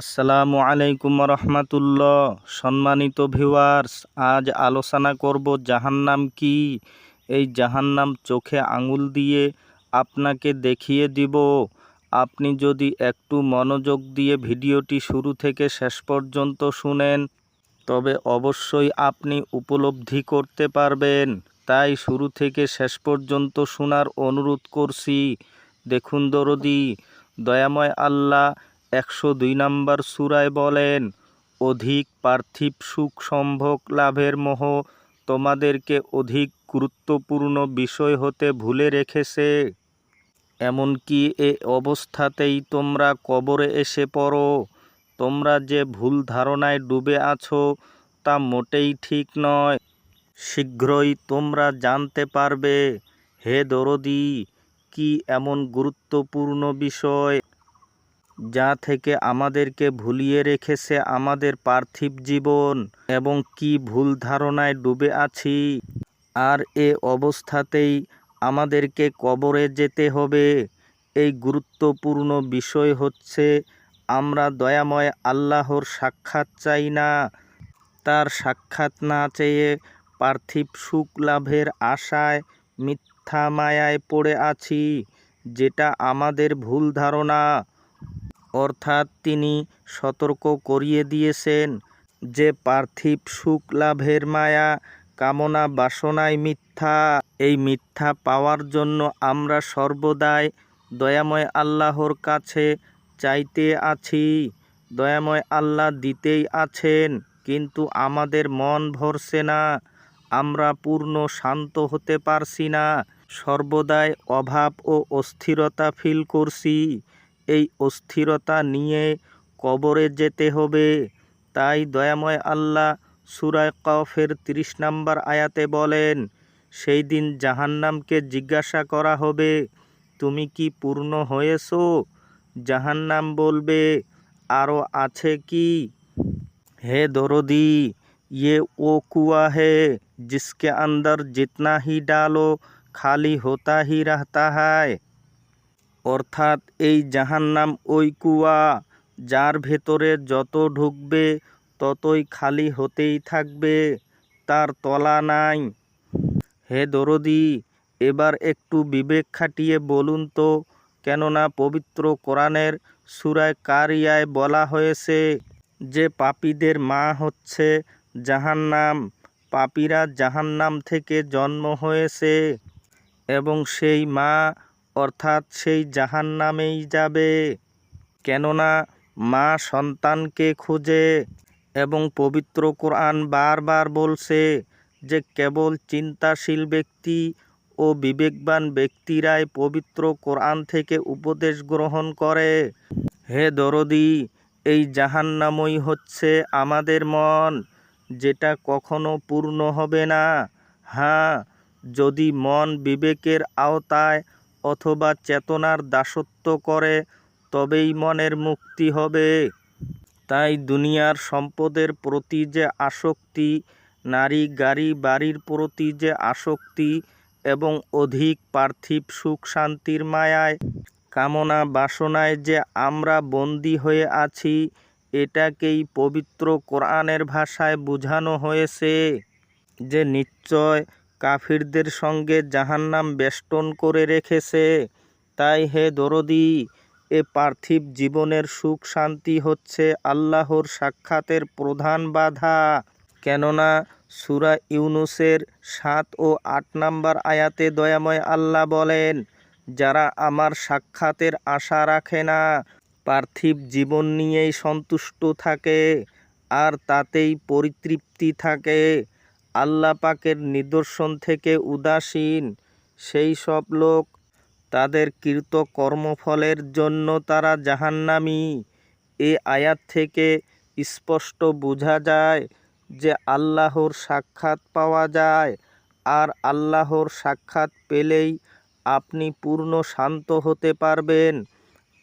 আসসালামু আলাইকুম রহমাতুল্লাহ। সম্মানিত ভিউয়ার্স, আজ আলোচনা করব জাহান্নাম কি? এই জাহান্নাম চোখে আঙুল দিয়ে আপনাকে দেখিয়ে দিব। আপনি যদি একটু মনোযোগ দিয়ে ভিডিওটি শুরু থেকে শেষ পর্যন্ত শুনেন, তবে অবশ্যই আপনি উপলব্ধি করতে পারবেন। তাই শুরু থেকে শেষ পর্যন্ত শোনার অনুরোধ করছি। দেখুন দরদি, দয়াময় আল্লাহ একশো দুই নম্বর সুরায় বলেন, অধিক পার্থিব সুখ সম্ভোগ লাভের মোহ তোমাদেরকে অধিক গুরুত্বপূর্ণ বিষয় হতে ভুলে রেখেছে। এমনকি এ অবস্থাতেই তোমরা কবরে এসে পড়ো। তোমরা যে ভুল ধারণায় ডুবে আছো তা মোটেই ঠিক নয়। শীঘ্রই তোমরা জানতে পারবে। হে দরদি, কি এমন গুরুত্বপূর্ণ বিষয়? যা থেকে আমাদেরকে ভুলিয়ে রেখেছে আমাদের পার্থিব জীবন এবং কি ভুল ধারণায় ডুবে আছি। আর এ অবস্থাতেই আমাদেরকে কবরে যেতে হবে। এই গুরুত্বপূর্ণ বিষয় হচ্ছে, আমরা দয়াময় আল্লাহর সাক্ষাৎ চাই না। তার সাক্ষাৎ না চেয়ে পার্থিব সুখ লাভের আশায় মিথ্যা মায়ায় পড়ে আছি, যেটা আমাদের ভুল ধারণা। অর্থাৎ তিনি সতর্ক করিয়ে দিয়েছেন যে পার্থিব সুখ লাভের মায়া, কামনা বাসনায় মিথ্যা। এই মিথ্যা পাওয়ার জন্য আমরা সর্বদাই দয়াময় আল্লাহর কাছে চাইতে আছি। দয়াময় আল্লাহ দিতেই আছেন, কিন্তু আমাদের মন ভরছে না। আমরা পূর্ণ শান্ত হতে পারছি না। সর্বদাই অভাব ও অস্থিরতা ফিল করছি। এই অস্থিরতা নিয়ে কবরে যেতে হবে তাই দয়াময় আল্লাহ সুরায় কফের তিরিশ নম্বর আয়াতে বলেন সেই দিন জাহান্নামকে জিজ্ঞাসা করা হবে তুমি কি পূর্ণ হয়েছ জাহান্নাম বলবে আরও আছে কি হে দরদি ये वो कुआ है जिसके अंदर जितना ही डालो खाली होता ही रहता है অর্থাৎ এই জাহান্নাম ওই কুয়া, যার ভেতরে যত ঢুকবে ততই খালি হতেই থাকবে, তার তলা নাই। হে দরদি, এবার একটু বিবেক খাটিয়ে বলুন তো, কেননা পবিত্র কোরআনের সুরায় কারিয়ায় বলা হয়েছে, যে পাপীদের মা হচ্ছে জাহান্নাম, পাপীরা জাহান্নাম থেকে জন্ম হয়েছে, এবং সেই মা অর্থাৎ সেই জাহান্নামেই যাবে। কেননা মা সন্তানকে খোঁজে এবং পবিত্র কোরআন বারবার বলছে যে কেবল চিন্তাশীল ব্যক্তি ও বিবেকবান ব্যক্তিরাই পবিত্র কোরআন থেকে উপদেশ গ্রহণ করে। হে দরদি, এই জাহান্নামই হচ্ছে আমাদের মন, যেটা কখনো পূর্ণ হবে না। হ্যাঁ যদি মন বিবেকের আওতায় অথবা চেতনার দাসত্ব করে, তবেই মনের মুক্তি হবে। তাই দুনিয়ার সম্পদের প্রতি যে আসক্তি, নারী, গাড়ি, বাড়ির প্রতি যে আসক্তি এবং অধিক পার্থিব সুখ শান্তির মায়ায়, কামনা বাসনায় যে আমরা বন্দী হয়ে আছি, এটাকেই পবিত্র কোরআনের ভাষায় বোঝানো হয়েছে যে নিশ্চয় কাফিরদের সঙ্গে জাহান্নাম বেষ্টন করে রেখেছে। তাই হে দরদি, এ পার্থিব জীবনের সুখ শান্তি হচ্ছে আল্লাহর সাক্ষাতের প্রধান বাধা। কেননা সুরা ইউনুসের সাত ও আট নাম্বার আয়াতে দয়াময় আল্লাহ বলেন, যারা আমার সাক্ষাতের আশা রাখে না, পার্থিব জীবন নিয়েই সন্তুষ্ট থাকে, আর তাতেই পরিতৃপ্তি থাকে। আল্লাহ পাকের নিদর্শন থেকে উদাসীন। সেই সব লোক তাদের কৃত কর্মফলের জন্য তারা জাহান্নামি। এ আয়াত থেকে স্পষ্ট বোঝা যায় যে আল্লাহর সাক্ষাৎ পাওয়া যায়। আর আল্লাহর সাক্ষাৎ পেলেই আপনি পূর্ণ শান্ত হতে পারবেন।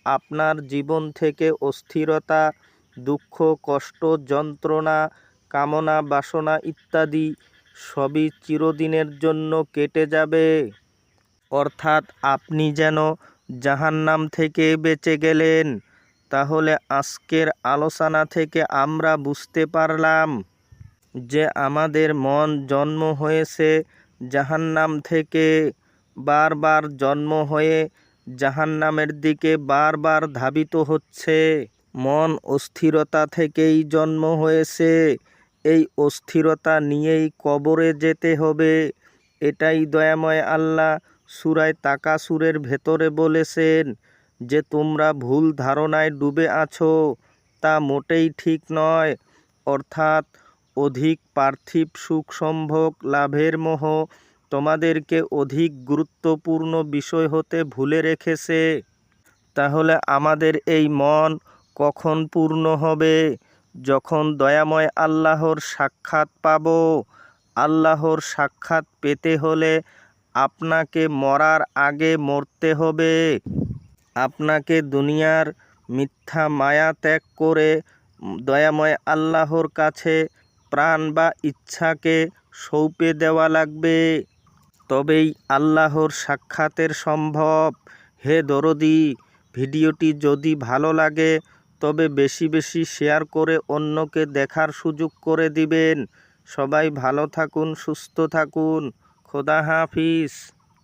আপনার জীবন থেকে অস্থিরতা, দুঃখ, কষ্ট, যন্ত্রণা কামনা, বাসনা ইত্যাদি সবই চিরদিনের জন্য কেটে যাবে। অর্থাৎ আপনি যেন জাহান্নাম থেকে বেঁচে গেলেন, তাহলে আজকের আলোচনা থেকে আমরা বুঝতে পারলাম যে আমাদের মন জন্ম হয়েছে জাহান্নাম থেকে, বারবার জন্ম হয়ে জাহান্নামের দিকে বারবার ধাবিত হচ্ছে। মন অস্থিরতা থেকেই জন্ম হয়েছে। এই অস্থিরতা নিয়েই কবরে যেতে হবে, এটাই দয়াময় আল্লাহ। সুরায় তাকাসুরের ভেতরে বলেছেন, যে তোমরা ভুল ধারণায় ডুবে আছো, তা মোটেই ঠিক নয়। অর্থাৎ অধিক পার্থিব সুখ সম্ভোগ লাভের মোহ তোমাদেরকে অধিক গুরুত্বপূর্ণ বিষয় হতে ভুলে রেখেছে। তাহলে আমাদের এই মন কখন পূর্ণ হবে? যখন দয়াময় আল্লাহর সাক্ষাৎ পাব, আল্লাহর সাক্ষাৎ পেতে হলে আপনাকে মরার আগে মরতে হবে। আপনাকে দুনিয়ার মিথ্যা মায়া ত্যাগ করে দয়াময় আল্লাহর কাছে প্রাণ বা ইচ্ছাকে সৌপে দেওয়া লাগবে। তবেই আল্লাহর সাক্ষাতের সম্ভব। হে দরদি, ভিডিওটি যদি ভালো লাগে তবে বেশি বেশি শেয়ার করে অন্যকে দেখার সুযোগ করে দিবেন। সবাই ভালো থাকুন, সুস্থ থাকুন। খোদা হাফিজ।